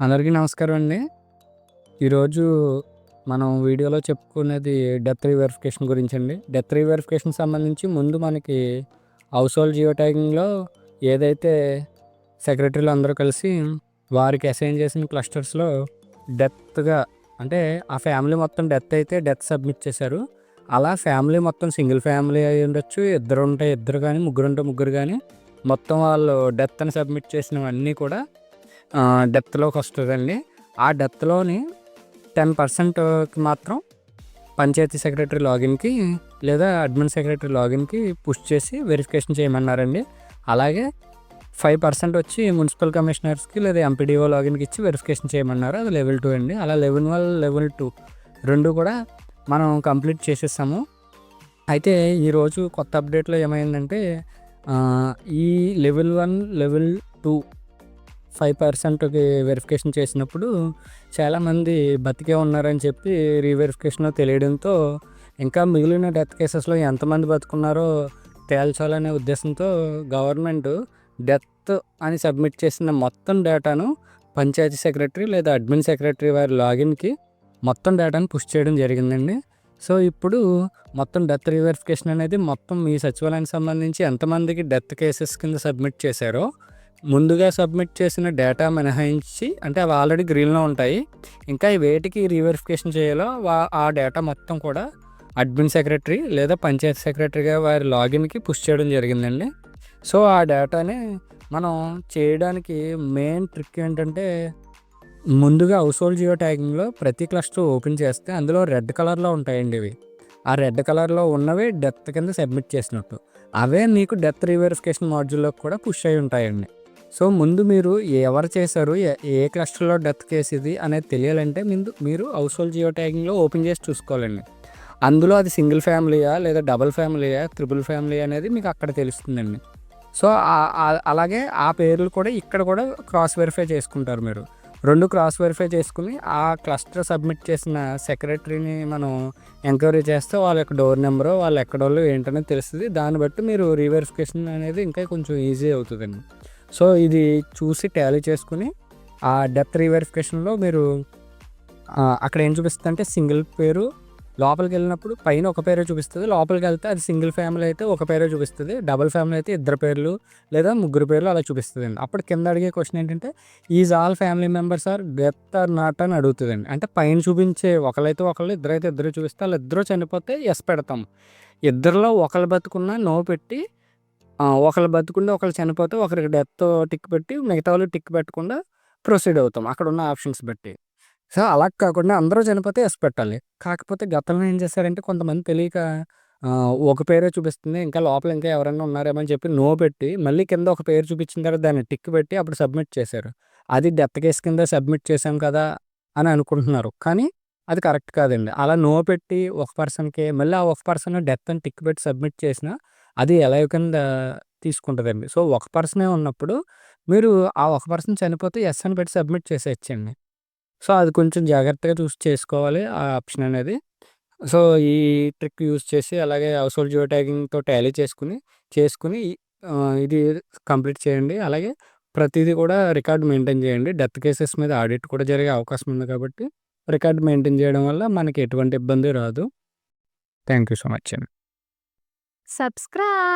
అందరికీ నమస్కారం అండి. ఈరోజు మనం వీడియోలో చెప్పుకునేది డెత్ రీవెరిఫికేషన్ అండి డెత్ రీవెరిఫికేషన్ సంబంధించి ముందు మనకి హౌస్ హోల్డ్ జియో ట్యాగింగ్‌లో ఏదైతే సెక్రటరీలు అందరూ కలిసి వారికి అసైన్ చేసిన క్లస్టర్స్‌లో డెత్‌గా అంటే ఆ ఫ్యామిలీ మొత్తం డెత్ అయితే డెత్ సబ్మిట్ చేశారు. అలా ఫ్యామిలీ మొత్తం సింగిల్ ఫ్యామిలీ అయ్యుండొచ్చు. ఉండొచ్చు ఇద్దరు ఉంటే ఇద్దరు కానీ ముగ్గురు కానీ మొత్తం వాళ్ళు డెత్ అని సబ్మిట్ చేసినవన్నీ కూడా డెప్త్లోకి వస్తుందండి ఆ డెత్‌లోని టెన్ పర్సెంట్కి మాత్రం పంచాయతీ సెక్రటరీ లాగిన్‌కి లేదా అడ్మిన్ సెక్రటరీ లాగిన్‌కి పుష్ చేసి వెరిఫికేషన్ చేయమన్నారండి. అలాగే ఫైవ్ పర్సెంట్ వచ్చి మున్సిపల్ కమిషనర్స్‌కి లేదా ఎంపీడీఓ లాగిన్‌కి ఇచ్చి వెరిఫికేషన్ చేయమన్నారు. అది లెవెల్ టూ అండి. అలా లెవెల్ వన్ లెవెల్ టూ రెండు కూడా మనం కంప్లీట్ చేసేసాము. అయితే ఈరోజు కొత్త అప్డేట్‌లో ఏమైందంటే ఈ level one level two five పర్సెంట్కి వెరిఫికేషన్ చేసినప్పుడు చాలామంది బతికే ఉన్నారని చెప్పి రీవెరిఫికేషన్‌లో తెలియడంతో ఇంకా మిగిలిన డెత్ కేసెస్‌లో ఎంతమంది బతుకున్నారో తేల్చాలనే ఉద్దేశంతో గవర్నమెంట్ డెత్ అని సబ్మిట్ చేసిన మొత్తం డేటాను పంచాయతీ సెక్రటరీ లేదా అడ్మిన్ సెక్రటరీ వారి లాగిన్‌కి మొత్తం డేటాను పుష్ చేయడం జరిగిందండి. సో, ఇప్పుడు మొత్తం డెత్ రీవెరిఫికేషన్ అనేది మొత్తం మీ సచివాలయానికి సంబంధించి ఎంతమందికి డెత్ కేసెస్ కింద సబ్మిట్ చేశారో ముందుగా సబ్మిట్ చేసిన డేటా మినహాయించి అంటే అవి ఆల్రెడీ గ్రీన్‌లో ఉంటాయి. ఇంకా వేటికి రీవెరిఫికేషన్ చేయాలో వా ఆ డేటా మొత్తం కూడా అడ్మిన్ సెక్రటరీ లేదా పంచాయతీ సెక్రటరీగా వారి లాగిన్‌కి పుష్ చేయడం జరిగిందండి. సో, ఆ డేటాని మనం చేయడానికి మెయిన్ ట్రిక్ ఏంటంటే ముందుగా హౌస్ హోల్డ్ జియో ట్యాగింగ్‌లో ప్రతి క్లస్టర్ ఓపెన్ చేస్తే అందులో రెడ్ కలర్‌లో ఉంటాయండి ఇవి. ఆ రెడ్ కలర్‌లో ఉన్నవి డెత్ కింద సబ్మిట్ చేసినట్టు. అవే మీకు డెత్ రీవెరిఫికేషన్ మాడ్యూల్లో కూడా పుష్ అయి ఉంటాయండి. సో, ముందు మీరు ఎవరు చేశారు? ఏ క్లస్టర్‌లో డెత్ కేస్ ఇది అనేది తెలియాలంటే ముందు మీరు హౌస్ హోల్డ్ జియో ట్యాగింగ్‌లో ఓపెన్ చేసి చూసుకోవాలండి. అందులో అది సింగిల్ ఫ్యామిలీయా? లేదా డబుల్ ఫ్యామిలీయా? త్రిబుల్ ఫ్యామిలీ అనేది మీకు అక్కడ తెలుస్తుందండి. సో, అలాగే ఆ పేర్లు కూడా ఇక్కడ కూడా క్రాస్ వెరిఫై చేసుకుంటారు మీరు. రెండు క్రాస్ వెరిఫై చేసుకుని ఆ క్లస్టర్ సబ్మిట్ చేసిన సెక్రటరీని మనం ఎంక్వైరీ చేస్తే వాళ్ళ యొక్క డోర్ నెంబరు వాళ్ళు ఎక్కడోళ్ళు ఏంటనేది తెలుస్తుంది దాన్ని బట్టి మీరు రీవెరిఫికేషన్ అనేది ఇంకా కొంచెం ఈజీ అవుతుందండి సో, ఇది చూసి టాలీ చేసుకొని ఆ డెత్ రీవెరిఫికేషన్‌లో మీరు అక్కడ ఏం చూపిస్తుంది అంటే సింగిల్ పేరు లోపలికి వెళ్ళినప్పుడు పైన ఒక పేరే లోపలికి వెళ్తే అది సింగిల్ ఫ్యామిలీ అయితే ఒక పేరే చూపిస్తుంది డబుల్ ఫ్యామిలీ అయితే ఇద్దరు పేర్లు లేదా ముగ్గురు పేర్లు అలా చూపిస్తదండి. అప్పుడు కింద అడిగే క్వశ్చన్ ఏంటంటే is all family members are death or not అని అడుగుతుందండి అంటే పైన చూపించే ఒకళ్ళైతే ఒకళ్ళు, ఇద్దరైతే ఇద్దరు చూపిస్తే ఆళ్ళిద్దరూ చనిపోతే ఎస్ పెడతాం. ఇద్దరిలో ఒకళ్ళు బతుకున్నా నో పెట్టి ఒకళ్ళు బతికుండి ఒకళ్ళు చనిపోతే ఒకరికి డెత్ టిక్ పెట్టి మిగతా వాళ్ళు టిక్ పెట్టకుండా ప్రొసీడ్ అవుతాం. అక్కడ ఉన్న ఆప్షన్స్ బట్టి. సో, అలా కాకుండా అందరూ చనిపోతే ఎస్ పెట్టాలి. కాకపోతే గతంలో ఏం చేశారంటే కొంతమంది తెలియక ఒక పేరే చూపిస్తుంది. ఇంకా లోపల ఇంకా ఎవరైనా ఉన్నారేమో అని చెప్పి నో పెట్టి మళ్ళీ కింద ఒక పేరు చూపించిన తర్వాత దాన్ని టిక్ పెట్టి అప్పుడు సబ్మిట్ చేశారు. అది డెత్ కేస్ కింద సబ్మిట్ చేశాం కదా! అని అనుకుంటున్నారు. కానీ అది కరెక్ట్ కాదండి. అలా నో పెట్టి ఒక పర్సన్కి మళ్ళీ ఆ ఒక పర్సన్ డెత్ అని టిక్ పెట్టి సబ్మిట్ చేసినా అది ఎలైవ్ కింద తీసుకుంటదండి. సో, ఒక పర్సనే ఉన్నప్పుడు మీరు ఆ ఒక పర్సన్ చనిపోతే ఎస్ అని పెట్టి సబ్మిట్ చేసేయొచ్చండి. సో, అది కొంచెం జాగ్రత్తగా చూసి చేసుకోవాలి ఆ ఆప్షన్ అనేది. సో, ఈ ట్రిక్ యూస్ చేసి అలాగే హౌస్ హోల్డ్ జియో ట్యాగింగ్‌తో టాలీ చేసుకొని, చేసుకుని ఇది కంప్లీట్ చేయండి. అలాగే ప్రతిదీ కూడా రికార్డ్ మెయింటైన్ చేయండి. డెత్ కేసెస్ మీద ఆడిట్ కూడా జరిగే అవకాశం ఉంది కాబట్టి రికార్డ్ మెయింటైన్ చేయడం వల్ల మనకి ఎటువంటి ఇబ్బంది రాదు. థ్యాంక్ యూ సో మచ్ అండి. subscribe.